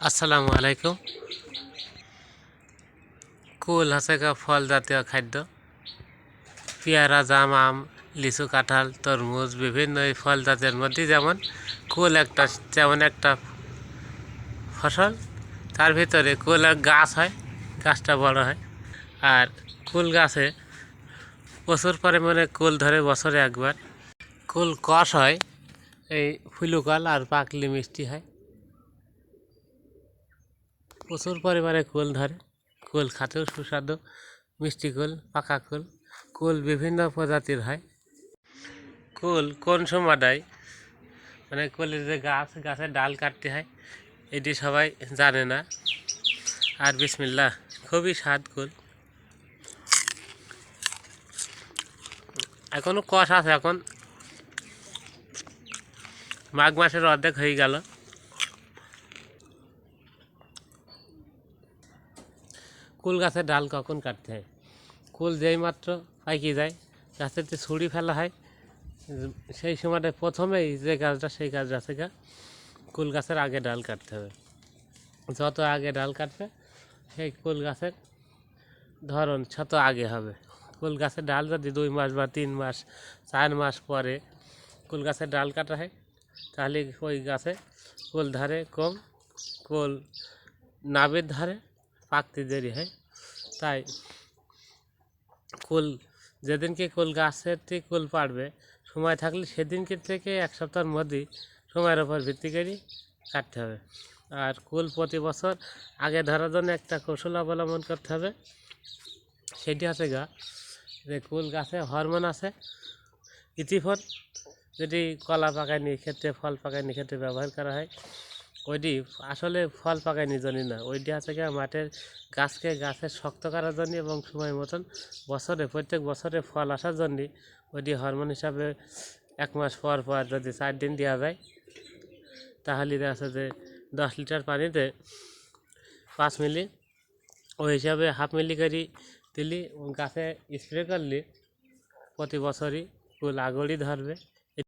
আসসালামু আলাইকুম। কুল গা ফল জাতীয় খাদ্য। পেয়ারা, জাম, আম, লিচু, কাঁঠাল, তরমুজ, বিভিন্ন এই ফল জাতের মধ্যে যেমন কুল একটা, যেমন একটা ফসল, তার ভিতরে কুল এক গাছ হয়, গাছটা বড় হয়। আর কুল গাছে প্রচুর পরিমাণে কুল ধরে বছরে একবার। কুল কষ হয়, এই ফুলুকাল আর পাকলি মিষ্টি হয়। প্রচুর পরিমাণে কুল ধরে। কুল খাতেও সুস্বাদু, মিষ্টি কুল পাকা কুল কুল বিভিন্ন প্রজাতির হয়। কুল কোন সময়টায় মানে কুলের যে গাছ, গাছের ডাল কাটতে হয়, এটি সবাই জানে না। আর বিসমিল্লা খুবই স্বাদ কুল এখনও কষ আছে এখন। মাঘ মাসের অর্ধেক হয়ে গেল। কুল গাছের ডাল কখন কাটতে হয়? কুল যেই মাত্র পাইকে যায়, গাছের যে ছুরি ফেলা হয়, সেই সময়টা প্রথমেই যে গাছটা, সেই গাছটা থেকে কুল গাছের আগে ডাল কাটতে হবে। যত আগে ডাল কাটবে, সেই কুল গাছের ধরন তত আগে হবে। কুল গাছের ডাল যদি দুই মাস বা তিন মাস, চার মাস পরে কুল গাছের ডাল কাটা হয়, তাহলে ওই গাছে কুল ধারে কম, কুল নাবের ধারে পাকতে দেরি হয়। তাই কুল যেদিনকে কুল গাছের থেকে কুল পাড়বে, সময় থাকলে সেদিনকে থেকে এক সপ্তাহের মধ্যেই সময়ের ওপর ভিত্তি করে কাটতে হবে। আর কুল প্রতি বছর আগে ধরার জন্য একটা কৌশল অবলম্বন করতে হবে। সেটি হচ্ছে গা, যে কুল গাছে হরমোন আছে, ইতিফল যেটি কলা পাকায়নি ক্ষেত্রে ফল পাকায়নি ক্ষেত্রে ব্যবহার করা হয়। ওইটি আসলে ফল পাকায়নি জন্য না। ওইটি আছে গিয়ে মাঠের গাছকে গাছের শক্ত করার জন্য এবং সময় মতন বছরে, প্রত্যেক বছরে ফল আসার জন্য ওইটি হরমোন হিসাবে এক মাস পর পর যদি চার দিন দেওয়া যায়, তাহলে যাচ্ছে যে দশ লিটার পানিতে পাঁচ মিলি, ওই হিসাবে হাফ মিলি করে দিলি গাছে স্প্রে করলে প্রতি বছরই ফুল আগড়ি ধরবে।